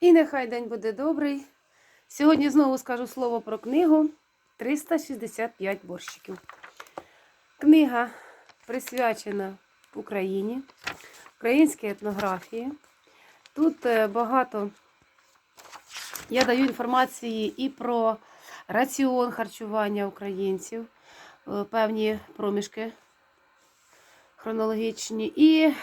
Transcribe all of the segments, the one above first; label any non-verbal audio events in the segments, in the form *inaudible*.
І нехай день буде добрий. Сьогодні знову скажу слово про книгу 365 борщиків. Книга присвячена Україні, українській етнографії. Тут е, багато я даю інформації і про раціон харчування українців, е, певні проміжки хронологічні. І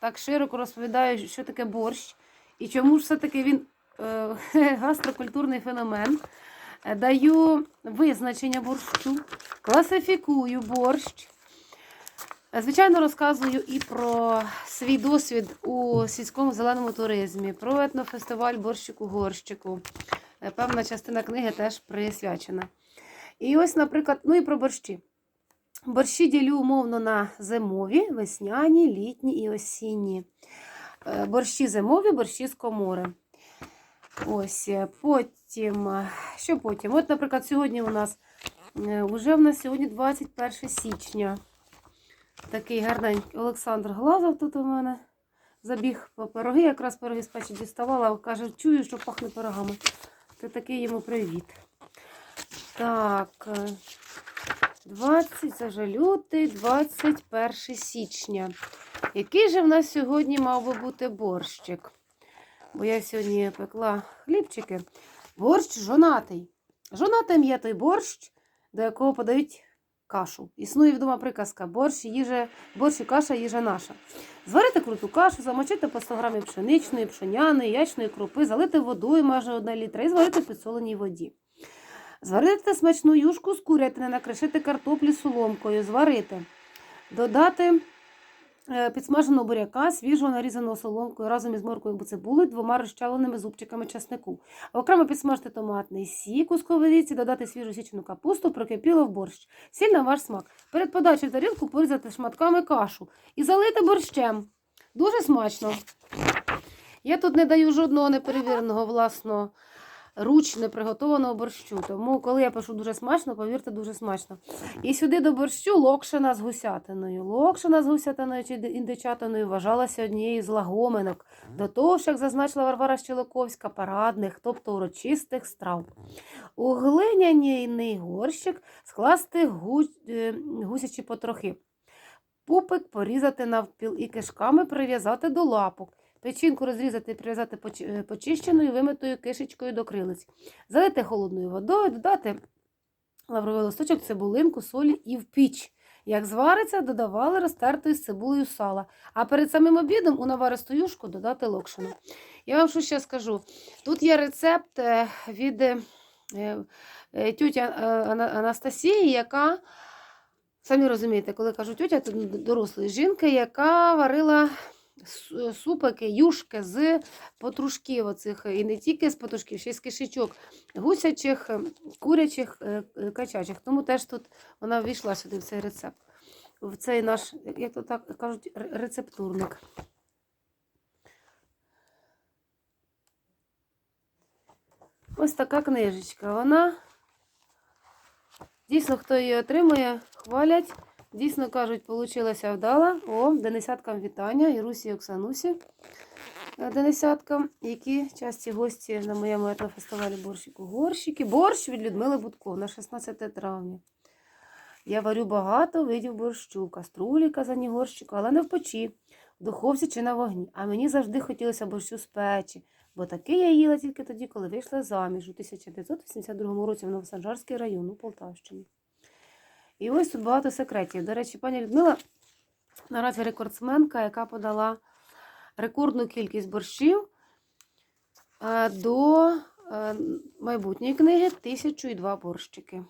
так широко розповідаю, що таке борщ і чому ж все-таки він е, *laughs* гастрокультурний феномен. Е, Даю визначення борщу, класифікую борщ. Е, Звичайно, розказую і про свій досвід у сільському зеленому туризмі, про етнофестиваль борщику-горщику. Е, Певна частина книги теж присвячена. І ось, наприклад, ну і про борщі. Борщі ділю умовно на зимові, весняні, літні і осінні. Е, Борщі зимові, борщі з комори. Ось е, потім. е, Що потім? От, наприклад, сьогодні у нас е, уже в нас сьогодні 21 січня. Такий гарненький Олександр Глазов тут у мене забіг по пироги, якраз пироги з печі діставала, каже, чую, що пахне пирогами. Ти такий йому привіт. Так. е, 20, це вже лютий, 21 січня. Який же в нас сьогодні мав би бути борщик? Бо я сьогодні пекла хлібчики. Борщ жонатий. Жонатим є той борщ, до якого подають кашу. Існує відома приказка: борщ, їжа, борщ і каша, їжа наша. Зварити круту кашу, замочити по 100 грамів пшеничної, пшеняної, ячної крупи, залити водою майже 1 літра і зварити в підсоленій воді. Зварити смачну юшку з курятини, накришити картоплі соломкою, зварити. Додати підсмаженого буряка, свіжого нарізаного соломкою разом із моркою або двома розчавленими зубчиками часнику. Окремо підсмажити томатний сік у сковорідці, додати свіжу січену капусту, прокипіло в борщ. Сіль на ваш смак. Перед подачею тарілку порізати шматками кашу і залити борщем. Дуже смачно. Я тут не даю жодного неперевіреного власного ручне приготованого борщу. Тому, коли я пишу дуже смачно, повірте, дуже смачно. І сюди до борщу локшина з гусятиною. Локшина з гусятиною чи індичатиною вважалася однією з лагоминок. До того ж, як зазначила Варвара Щелоковська, парадних, тобто урочистих страв. У глиняний горщик скласти е, гусячі потрохи. Пупик порізати навпіл і кишками прив'язати до лапок. Печінку розрізати і прив'язати е, почищеною вимитою кишечкою до крилиць. Залити холодною водою, додати лавровий листочок, цибулинку, солі і в піч. Як звариться, додавали розтертої з цибулею сала. А перед самим обідом у наваристу юшку додати локшину. Я вам що ще скажу. Тут є рецепт е, від е, Ана- Анастасії, яка, самі розумієте, коли кажу тьотя, це дорослої жінки, яка варила супики, юшки з потрушків оцих, і не тільки з потрушків, ще й з кишечок гусячих, е, курячих, е, е, качачих. Тому теж тут вона ввійшла сюди в цей рецепт. В цей наш, як то так кажуть, рецептурник. Ось така книжечка. Вона дійсно, хто її отримує, хвалять. Дійсно кажуть, получилася вдала. О, Денисяткам вітання, Ірусі і Оксанусі. е, Денисяткам, які часті гості на моєму етнофестивалі борщику горщики. Борщ від Людмили Будко на 16 травня. Я варю багато видів борщу, каструлі, казані горщику, але не в печі, в духовці чи на вогні. А мені завжди хотілося борщу з печі, бо такий я їла тільки тоді, коли вийшла заміж у 1982 році в Новосанжарський район у Полтавщині. І ось тут багато секретів. До речі, пані Людмила наразі рекордсменка, яка подала рекордну кількість борщів е, до е, майбутньої книги «1002 борщики.